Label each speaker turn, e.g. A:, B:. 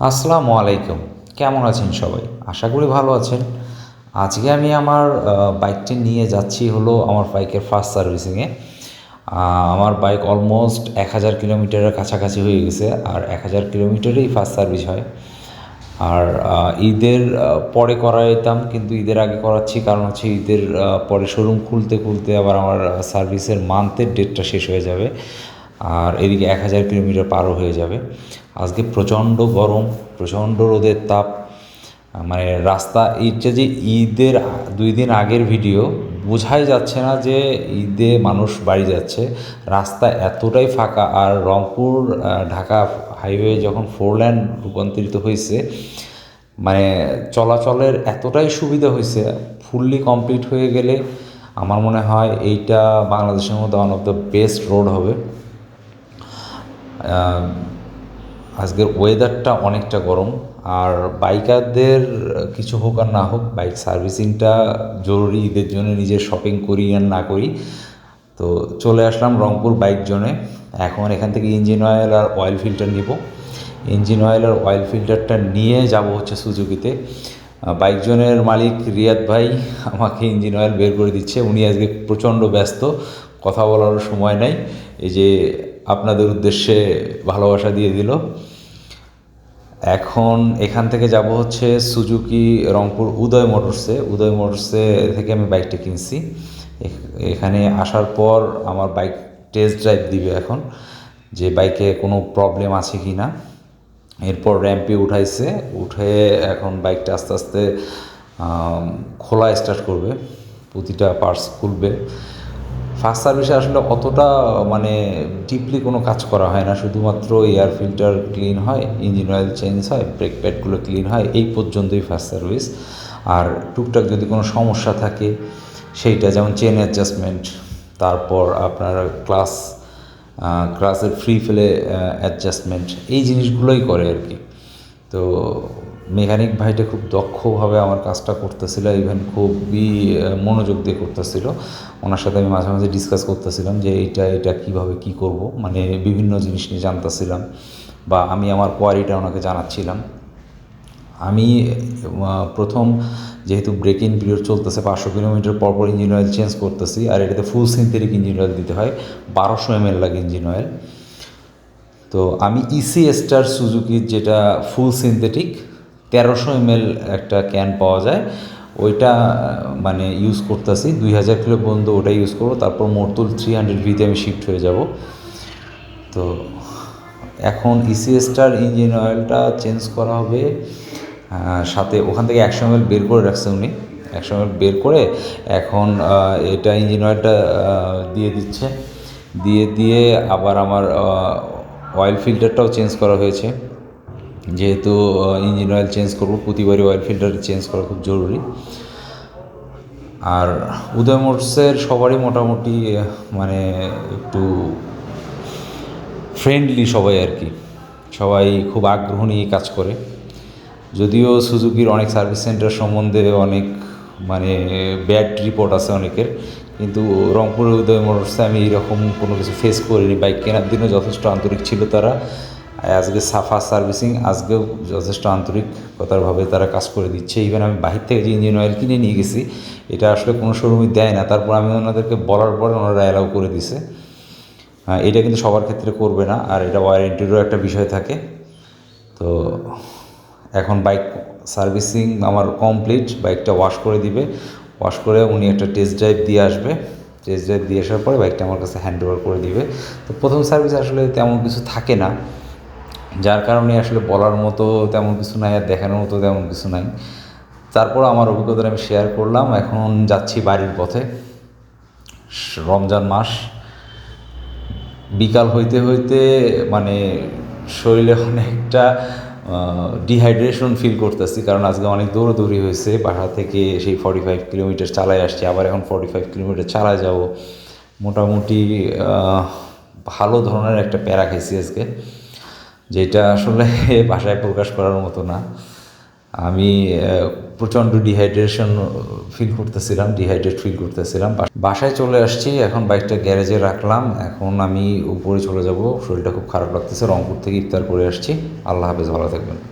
A: আসসালামু আলাইকুম। কেমন আছেন সবাই? আশা করি ভালো আছেন। আজকে আমি আমার বাইকটি নিয়ে যাচ্ছি হলো আমার বাইকের ফার্স্ট সার্ভিসিংয়ে আমার বাইক অলমোস্ট এক হাজার কিলোমিটারের কাছাকাছি হয়ে গেছে আর এক হাজার কিলোমিটারেই ফার্স্ট সার্ভিস হয়। আর ঈদের পরে করাইতাম কিন্তু ঈদের আগে করাচ্ছি কারণ হচ্ছে ঈদের পরে শোরুম খুলতে খুলতে আবার আমার সার্ভিসের মান্থের ডেটটা শেষ হয়ে যাবে। আর এদিকে এক হাজার কিলোমিটার পারও হয়ে যাবে। আজকে প্রচণ্ড গরম, প্রচণ্ড রোদের তাপ। মানে রাস্তা এইটা যে ঈদের দুই দিন আগের ভিডিও, বোঝাই যাচ্ছে না যে ঈদে মানুষ বাড়ি যাচ্ছে। রাস্তা এতটাই ফাঁকা আর রংপুর ঢাকা হাইওয়ে যখন ফোর ল্যান রূপান্তরিত হয়েছে মানে চলাচলের এতটাই সুবিধা হয়েছে, ফুললি কমপ্লিট হয়ে গেলে আমার মনে হয় এইটা বাংলাদেশের মধ্যে one of the best road হবে। আজকের ওয়েদারটা অনেকটা গরম। আর বাইকারদের কিছু হোক আর না হোক বাইক সার্ভিসিংটা জরুরি ঈদের জন্য নিজের শপিং করি আর না করি। তো চলে আসলাম রংপুর বাইক জোনে এখন এখান থেকে ইঞ্জিন অয়েল আর অয়েল ফিল্টার নিব। ইঞ্জিন অয়েল আর অয়েল ফিল্টারটা নিয়ে যাব হচ্ছে সুজুকিতে। বাইক জোনের মালিক রিয়াদ ভাই আমাকে ইঞ্জিন অয়েল বের করে দিচ্ছে। উনি আজকে প্রচণ্ড ব্যস্ত। কথা বলার সময় নাই। এই যে আপনাদের উদ্দেশ্যে ভালোবাসা দিয়ে দিল। এখন এখান থেকে যাব হচ্ছে সুজুকি রংপুর উদয় মোটরসে। উদয় মোটরসে থেকে আমি বাইকটা কিনছি। এখ- এখানে আসার পর আমার বাইক টেস্ট ড্রাইভ দিবে এখন, যে বাইকে কোনো প্রবলেম আছে কি না। এরপর র্যাম্পে উঠাইছে, উঠে এখন বাইকটা আস্তে আস্তে খোলা স্টার্ট করবে। প্রতিটা পার্টস খুলবে। ফার্স্ট সার্ভিসে আসলে অতটা মানে ডিপলি কোনো কাজ করা হয় না। শুধুমাত্র এয়ার ফিল্টার ক্লিন হয় ইঞ্জিন অয়েল চেঞ্জ হয় ব্রেক প্যাডগুলো ক্লিন হয়, এই পর্যন্তই ফার্স্ট সার্ভিস আর টুকটাক যদি কোনো সমস্যা থাকে, সেইটা যেমন চেন অ্যাডজাস্টমেন্ট তারপর আপনার ক্লাস ক্লাসের ফ্রি ফেলে অ্যাডজাস্টমেন্ট এই জিনিসগুলোই করে আর কি। তো মেকানিক ভাইটা খুব দক্ষভাবে আমার কাজটা করতেছিল ইভেন খুবই মনোযোগ দিয়ে করতেছিল। ওনার সাথে আমি মাঝে মাঝে ডিসকাস করতেছিলাম যে এটা এটা কীভাবে কি করব মানে বিভিন্ন জিনিস নিয়ে জানতেছিলাম বা আমি আমার কোয়ারিটা ওনাকে জানাচ্ছিলাম। আমি প্রথম যেহেতু ব্রেক ইন পিরিয়ড চলতেছে, পাঁচশো কিলোমিটার পর পর ইঞ্জিন অয়েল চেঞ্জ করতেছি, আর এটাতে ফুল সিনথেটিক ইঞ্জিন অয়েল দিতে হয়, বারোশো এম এল লাগে ইঞ্জিন অয়েল তো আমি ইসি স্টার সুজুকির যেটা ফুল সিনথেটিক তেরোশো এমএল একটা ক্যান পাওয়া যায়। ওইটা মানে ইউজ করতেছি। দুই হাজার কিলো পর্যন্ত ওটা ইউজ করব। তারপর মোরতুল থ্রি হান্ড্রেড ভিতে আমি শিফট হয়ে যাব। তো, এখন ইসিএসটার ইঞ্জিন অয়েলটা চেঞ্জ করা হবে সাথে ওখান থেকে একশো এমএল বের করে রাখছে উনি। একশো এমএল বের করে এখন এটা ইঞ্জিন অয়েলটা দিয়ে দিচ্ছে। দিয়ে দিয়ে আবার আমার অয়েল ফিল্টারটাও চেঞ্জ করা হয়েছে। যেহেতু ইঞ্জিন অয়েল চেঞ্জ করব প্রতিবারই অয়েল ফিল্টার চেঞ্জ করা খুব জরুরি। আর উদয় মোটসের সবারই মোটামুটি মানে একটু ফ্রেন্ডলি সবাই আর কি। সবাই খুব আগ্রহ নিয়ে কাজ করে। যদিও সুজুকির অনেক সার্ভিস সেন্টার সম্বন্ধে অনেক মানে ব্যাড রিপোর্ট আছে অনেকের। কিন্তু রংপুরের উদয় মোটরসে আমি এইরকম কোনো কিছু ফেস করিনি। বাইক কেনার দিনও যথেষ্ট আন্তরিক ছিল তারা। আজকে সাফা সার্ভিসিং আজকেও যথেষ্ট আন্তরিকতারভাবে তারা কাজ করে দিচ্ছে। ইভেন আমি বাহির থেকে যে ইঞ্জিন অয়েল কিনে নিয়ে গেছি এটা আসলে কোনো শোরুমই দেয় না। তারপর আমি ওনাদেরকে বলার পর ওনারা অ্যালাউ করে দিছে। হ্যাঁ, এটা কিন্তু সবার ক্ষেত্রে করবে না আর এটা ওয়ারেন্টিরও একটা বিষয় থাকে। তো এখন বাইক সার্ভিসিং আমার কমপ্লিট বাইকটা ওয়াশ করে দিবে। ওয়াশ করে উনি একটা টেস্ট ড্রাইভ দিয়ে আসবে। টেস্ট ড্রাইভ দিয়ে আসার পরে বাইকটা আমার কাছে হ্যান্ড ওভার করে দিবে। তো প্রথম সার্ভিস আসলে তেমন কিছু থাকে না। যার কারণে আসলে বলার মতো তেমন কিছু নাই আর দেখানোর মতো তেমন কিছু নাই। তারপর আমার অভিজ্ঞতা আমি শেয়ার করলাম। এখন যাচ্ছি বাড়ির পথে। রমজান মাস। বিকাল হইতে হইতে মানে শরীরে অনেকটা ডিহাইড্রেশন ফিল করতেছি। কারণ আজকে অনেক দৌড়াদৌড়ি হয়েছে। বাসা থেকে সেই ফর্টি ফাইভ কিলোমিটার চালায় আসছি। আবার এখন ফর্টি ফাইভ কিলোমিটার চালায় যাব। মোটামুটি ভালো ধরনের একটা প্যারা খেয়েছি আজকে। যেটা আসলে ভাষায় প্রকাশ করার মতো না। আমি প্রচণ্ড ডিহাইড্রেশন ফিল করতেছিলাম ডিহাইড্রেট ফিল করতেছিলাম। বাস- বাসায় চলে আসছি, এখন বাইকটা গ্যারেজে রাখলাম। এখন আমি উপরে চলে যাব, শরীরটা খুব খারাপ লাগতেছে, রংপুর থেকে ইফতার করে আসছি। আল্লাহ হাফেজ, ভালো থাকবেন।